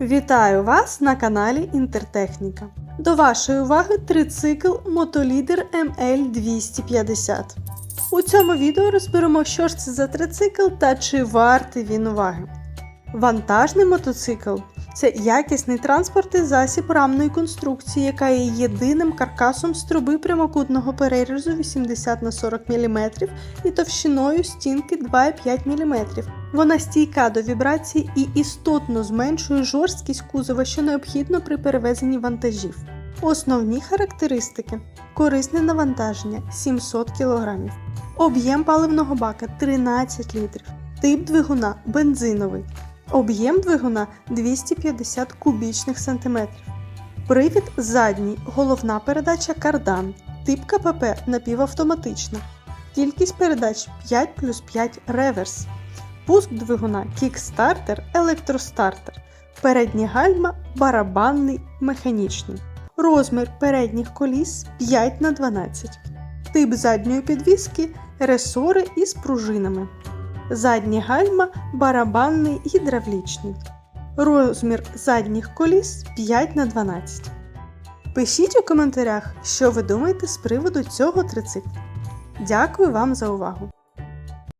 Вітаю вас на каналі Інтертехніка. До вашої уваги трицикл Мотолідер ML250. У цьому відео розберемо, що ж це за трицикл та чи вартий він уваги. Вантажний мотоцикл це якісний транспортний засіб рамної конструкції, яка є єдиним каркасом з труби прямокутного перерізу 80 на 40 мм і товщиною стінки 2,5 мм. Вона стійка до вібрацій і істотно зменшує жорсткість кузова, що необхідно при перевезенні вантажів. Основні характеристики: корисне навантаження 700 кг, об'єм паливного бака 13 літрів, тип двигуна бензиновий, об'єм двигуна 250 кубічних сантиметрів. Привід задній, головна передача кардан, тип КПП напівавтоматична, кількість передач 5 плюс 5 реверс. Пуск двигуна кікстартер, електростартер, передні гальма, барабанний, механічний. Розмір передніх коліс 5 на 12 Тип задньої підвіски ресори із пружинами. Задні гальма барабанний гідравлічний. Розмір задніх коліс 5 на 12 Пишіть у коментарях, що ви думаєте з приводу цього трицикла. Дякую вам за увагу!